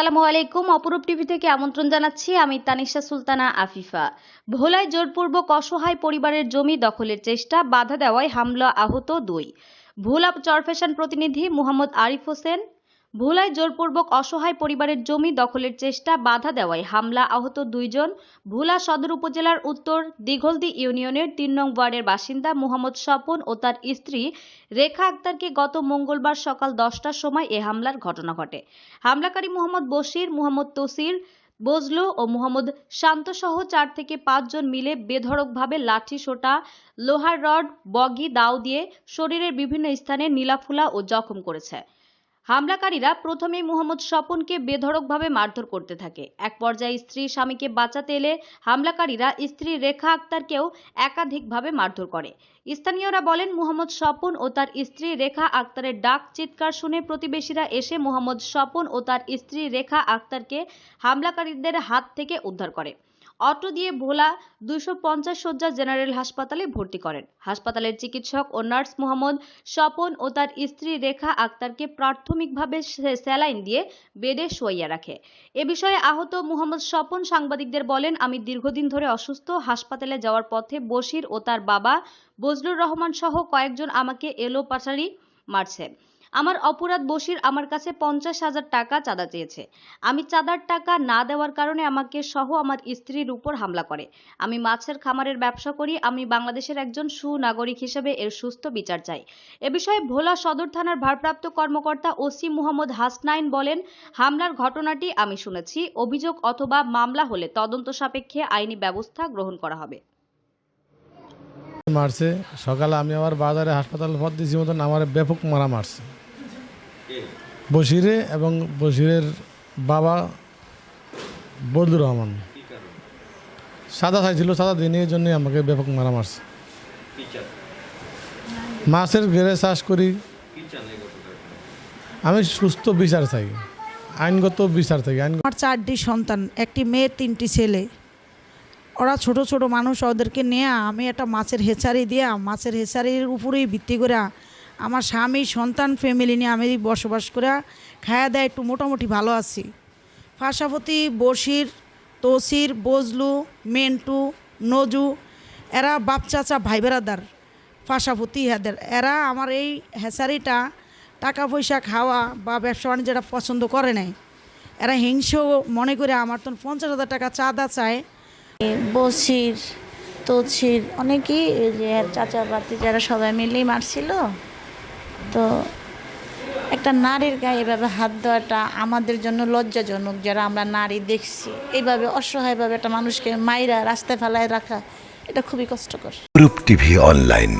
আসসালামু আলাইকুম। অপরূপ টিভি থেকে আমন্ত্রণ জানাচ্ছি আমি তানিশা সুলতানা আফিফা। ভোলায় জোরপূর্বক অসহায় পরিবারের জমি দখলের চেষ্টা, বাধা দেওয়ায় হামলা আহত দুই। ভোলা চরফ্যাশন প্রতিনিধি মোহাম্মদ আরিফ হোসেন ভোলায় জোরপূর্বক অসহায় পরিবারের জমি দখলের চেষ্টা, বাধা দেওয়ায় হামলা, আহত দুইজন। ভোলা সদর উপজেলার উত্তর দিঘলদি ইউনিয়নের তিন নং ওয়ার্ডের বাসিন্দা মোহাম্মদ স্বপন ও তার স্ত্রী রেখা আক্তারকে গত মঙ্গলবার সকাল দশটার সময় এ হামলার ঘটনা ঘটে। হামলাকারী মোহাম্মদ বশির, মোহাম্মদ তসির, বজলু ও মোহাম্মদ শান্তসহ চার থেকে পাঁচজন মিলে বেধড়কভাবে লাঠি সোটা, লোহার রড, বগি, দাও দিয়ে শরীরের বিভিন্ন স্থানে নীলাফুলা ও জখম করেছে। হামলাকারীরা প্রথমেই মোহাম্মদ স্বপনকে বেধড়কভাবে মারধর করতে থাকে। এক পর্যায়ে স্ত্রী স্বামীকে বাঁচাতে এলে হামলাকারীরা স্ত্রী রেখা আক্তারকেও একাধিকভাবে মারধর করে। স্থানীয়রা বলেন, মোহাম্মদ স্বপন ও তার স্ত্রী রেখা আক্তারের ডাক চিৎকার শুনে প্রতিবেশীরা এসে মোহাম্মদ স্বপন ও তার স্ত্রী রেখা আক্তারকে হামলাকারীদের হাত থেকে উদ্ধার করে। অটো দিয়ে ভোলা দুইশো পঞ্চাশ শয্যা জেনারেল হাসপাতালে ভর্তি করেন। হাসপাতালের চিকিৎসক ও নার্স মোহাম্মদ স্বপন ও তার স্ত্রী রেখা আক্তারকে প্রাথমিকভাবে স্যালাইন দিয়ে বেডে শোয়াইয়া রাখে। এ বিষয়ে আহত মোহাম্মদ স্বপন সাংবাদিকদের বলেন, আমি দীর্ঘদিন ধরে অসুস্থ। হাসপাতালে যাওয়ার পথে বশির ও তার বাবা বজলুর রহমান সহ কয়েকজন আমাকে এলো পাশারি মারছে। আমার অপরাধ বশির আমার কাছে পঞ্চাশ হাজার টাকা চাঁদা চেয়েছে। আমি চাঁদার টাকা না দেওয়ার কারণে আমাকে সহ আমার স্ত্রীর উপর হামলা করে। আমি মাছের খামারের ব্যবসা করি, আমি বাংলাদেশের একজন সুনাগরিক হিসেবে এর সুস্থ বিচার চাই। এ বিষয়ে ভোলা সদর থানার ভারপ্রাপ্ত কর্মকর্তা ওসি মোহাম্মদ হাসনাইন বলেন, হামলার ঘটনাটি আমি শুনেছি, অভিযোগ অথবা মামলা হলে তদন্ত সাপেক্ষে আইনি ব্যবস্থা গ্রহণ করা হবে। মারছে। সকালে আমি আবার বাজারে হাসপাতাল দিয়েছি মতন আমার ব্যাপক মারা মারছে। বশিরে এবং বশিরের বাবা বদুর রহমান। সাদা চাইছিল সাদা দিনের জন্য আমাকে ব্যাপক মারা মারছে। মাছের ঘেরে চাষ করি। আমি সুস্থ বিচার চাই, আইনগত বিচার চাই। আইন আমার চারটি সন্তান, একটি মেয়ে, তিনটি ছেলে। ওরা ছোট ছোট মানুষ, ওদেরকে নিয়ে, আমি একটা মাছের হেচারি দিয়া, মাছের হেচারির উপরেই ভিত্তি করে আমার স্বামী, সন্তান ফ্যামিলি নিয়ে আমি বসবাস করে খায়া দেয়, একটু মোটামুটি ভালো আছি। পাশাপাশি বসির তসির, বজলু, মেন্টু, নজু, এরা বাপ, চাচা, ভাই বেড়াদার পাশাপাশি এদের, এরা আমার এই হেচারিটা টাকা পয়সা খাওয়া বা ব্যবসা বাণিজ্যটা পছন্দ করে নাই। এরা হিংস মনে করে আমার তো পঞ্চাশ হাজার টাকা চাঁদা চায়। বসির তছির অনেকেই চাচা বাতি যারা সবাই মিলেই মারছিল। তো একটা নারীর গায়ে এভাবে হাত দেওয়াটা আমাদের জন্য লজ্জাজনক, যারা আমরা নারী দেখছি। এইভাবে অসহায়ভাবে একটা মানুষকে মাইরা রাস্তায় ফেলায় রাখা, এটা খুবই কষ্টকর। রূপ টিভি অনলাইন।